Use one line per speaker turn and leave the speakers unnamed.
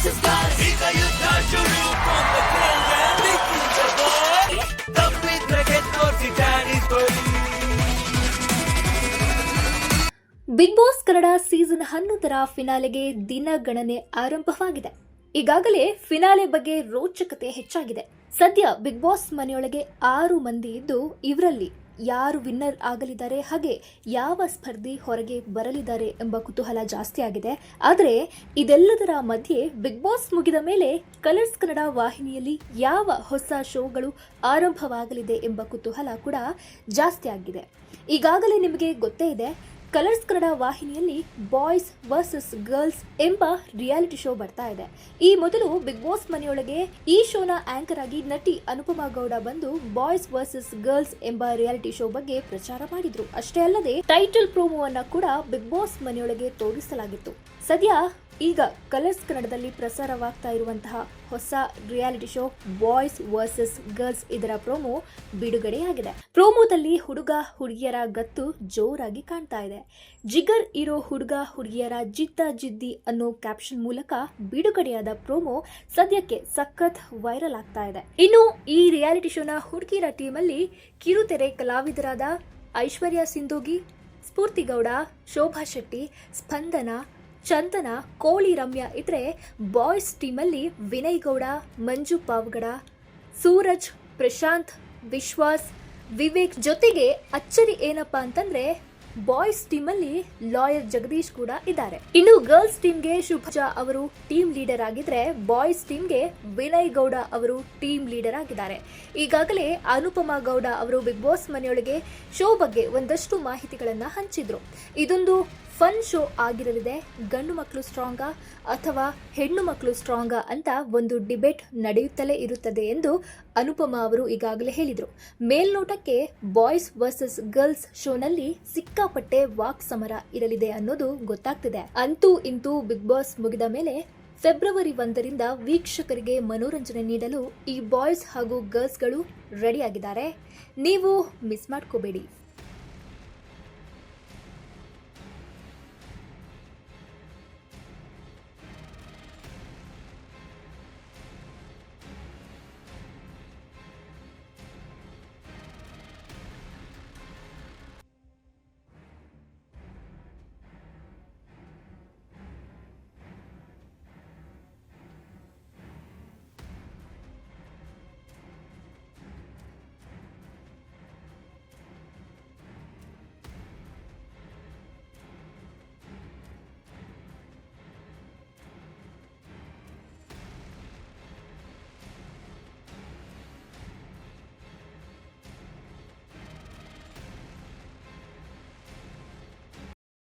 ಈಗ ಯುದ್ಧ ಶುರು ಬಿಗ್ ಬಾಸ್ ಕನ್ನಡ ಸೀಸನ್ ಹನ್ನೊಂದರ ಫಿನಾಲೆಗೆ ದಿನಗಣನೆ ಆರಂಭವಾಗಿದೆ. ಈಗಾಗಲೇ ಫಿನಾಲೆ ಬಗ್ಗೆ ರೋಚಕತೆ ಹೆಚ್ಚಾಗಿದೆ. ಸದ್ಯ ಬಿಗ್ ಬಾಸ್ ಮನೆಯೊಳಗೆ ಆರು ಮಂದಿ ಇದ್ದು ಇವರಲ್ಲಿ ಯಾರು ವಿನ್ನರ್ ಆಗಲಿದ್ದಾರೆ, ಹಾಗೆ ಯಾವ ಸ್ಪರ್ಧಿ ಹೊರಗೆ ಬರಲಿದ್ದಾರೆ ಎಂಬ ಕುತೂಹಲ ಜಾಸ್ತಿ ಆಗಿದೆ. ಆದರೆ ಇದೆಲ್ಲದರ ಮಧ್ಯೆ ಬಿಗ್ ಬಾಸ್ ಮುಗಿದ ಮೇಲೆ ಕಲರ್ಸ್ ಕನ್ನಡ ವಾಹಿನಿಯಲ್ಲಿ ಯಾವ ಹೊಸ ಶೋಗಳು ಆರಂಭವಾಗಲಿದೆ ಎಂಬ ಕುತೂಹಲ ಕೂಡ ಜಾಸ್ತಿ ಆಗಿದೆ. ಈಗಾಗಲೇ ನಿಮಗೆ ಗೊತ್ತೇ ಇದೆ ಕಲರ್ಸ್ ಕನ್ನಡ ವಾಹಿನಿಯಲ್ಲಿ ಬಾಯ್ಸ್ ವರ್ಸಸ್ ಗರ್ಲ್ಸ್ ಎಂಬ ರಿಯಾಲಿಟಿ ಶೋ ಬರ್ತಾ ಇದೆ. ಈ ಮೊದಲು ಬಿಗ್ ಬಾಸ್ ಮನೆಯೊಳಗೆ ಈ ಶೋನ ಆಂಕರ್ ಆಗಿ ನಟಿ ಅನುಪಮಾ ಗೌಡ ಬಂದು ಬಾಯ್ಸ್ ವರ್ಸಸ್ ಗರ್ಲ್ಸ್ ಎಂಬ ರಿಯಾಲಿಟಿ ಶೋ ಬಗ್ಗೆ ಪ್ರಚಾರ ಮಾಡಿದ್ರು. ಅಷ್ಟೇ ಅಲ್ಲದೆ, ಟೈಟಲ್ ಪ್ರೋಮೋವನ್ನ ಕೂಡ ಬಿಗ್ ಬಾಸ್ ಮನೆಯೊಳಗೆ ತೋರಿಸಲಾಗಿತ್ತು. ಸದ್ಯ ಈಗ ಕಲರ್ಸ್ ಕನ್ನಡದಲ್ಲಿ ಪ್ರಸಾರವಾಗ್ತಾ ಇರುವಂತಹ ಹೊಸ reality show boys versus girls ಇದರ ಪ್ರೋಮೋ ಬಿಡುಗಡೆಯಾಗಿದೆ. ಪ್ರೋಮೋದಲ್ಲಿ ಹುಡುಗ ಹುಡುಗಿಯರ ಗತ್ತು ಜೋರಾಗಿ ಕಾಣ್ತಾ ಇದೆ. ಜಿಗರ್ ಇರೋ ಹುಡುಗ ಹುಡುಗಿಯರ ಜಿದ್ದ ಜಿದ್ದಿ ಅನ್ನೋ ಕ್ಯಾಪ್ಷನ್ ಮೂಲಕ ಬಿಡುಗಡೆಯಾದ ಪ್ರೋಮೋ ಸದ್ಯಕ್ಕೆ ಸಖತ್ ವೈರಲ್ ಆಗ್ತಾ ಇದೆ. ಇನ್ನು ಈ ರಿಯಾಲಿಟಿ ಶೋನ ಹುಡುಗಿರ ಟೀಮಲ್ಲಿ ಕಿರುತೆರೆ ಕಲಾವಿದರಾದ ಐಶ್ವರ್ಯ ಸಿಂಧೋಗಿ ಸ್ಫೂರ್ತಿಗೌಡ ಶೋಭಾ ಶೆಟ್ಟಿ, ಸ್ಪಂದನ, ಚಂದನ, ಕೋಳಿ ರಮ್ಯಾ ಇದ್ರೆ ಬಾಯ್ಸ್ ಟೀಮಲ್ಲಿ ವಿನಯ್ ಗೌಡ, ಮಂಜು ಪಾವ್ಗಡ, ಸೂರಜ್, ಪ್ರಶಾಂತ್, ವಿಶ್ವಾಸ್, ವಿವೇಕ್ ಜೊತೆಗೆ ಅಚ್ಚರಿ ಏನಪ್ಪಾ ಅಂತಂದ್ರೆ ಬಾಯ್ಸ್ ಟೀಮ್ ಅಲ್ಲಿ ಲಾಯರ್ ಜಗದೀಶ್ ಕೂಡ ಇದ್ದಾರೆ. ಇನ್ನು ಗರ್ಲ್ಸ್ ಟೀಮ್ಗೆ ಶುಭಜಾ ಅವರು ಟೀಮ್ ಲೀಡರ್ ಆಗಿದ್ರೆ ಬಾಯ್ಸ್ ಟೀಮ್ಗೆ ವಿನಯ್ ಗೌಡ ಅವರು ಟೀಮ್ ಲೀಡರ್ ಆಗಿದ್ದಾರೆ. ಈಗಾಗಲೇ ಅನುಪಮಾ ಗೌಡ ಅವರು ಬಿಗ್ ಬಾಸ್ ಮನೆಯೊಳಗೆ ಶೋ ಬಗ್ಗೆ ಒಂದಷ್ಟು ಮಾಹಿತಿಗಳನ್ನ ಹಂಚಿದ್ರು. ಇದೊಂದು ಫನ್ ಶೋ ಆಗಿರಲಿದೆ. ಗಂಡು ಮಕ್ಕಳು ಸ್ಟ್ರಾಂಗಾ ಅಥವಾ ಹೆಣ್ಣು ಮಕ್ಕಳು ಸ್ಟ್ರಾಂಗಾ ಅಂತ ಒಂದು ಡಿಬೇಟ್ ನಡೆಯುತ್ತಲೇ ಇರುತ್ತದೆ ಎಂದು ಅನುಪಮಾ ಅವರು ಈಗಾಗಲೇ ಹೇಳಿದರು. ಮೇಲ್ನೋಟಕ್ಕೆ ಬಾಯ್ಸ್ ವರ್ಸಸ್ ಗರ್ಲ್ಸ್ ಶೋನಲ್ಲಿ ಸಿಕ್ಕಾಪಟ್ಟೆ ವಾಕ್ ಸಮರ ಇರಲಿದೆ ಅನ್ನೋದು ಗೊತ್ತಾಗ್ತಿದೆ. ಅಂತೂ ಇಂತೂ ಬಿಗ್ ಬಾಸ್ ಮುಗಿದ ಮೇಲೆ ಫೆಬ್ರವರಿ ಒಂದರಿಂದ ವೀಕ್ಷಕರಿಗೆ ಮನೋರಂಜನೆ ನೀಡಲು ಈ ಬಾಯ್ಸ್ ಹಾಗೂ ಗರ್ಲ್ಸ್ಗಳು ರೆಡಿಯಾಗಿದ್ದಾರೆ. ನೀವು ಮಿಸ್ ಮಾಡ್ಕೋಬೇಡಿ.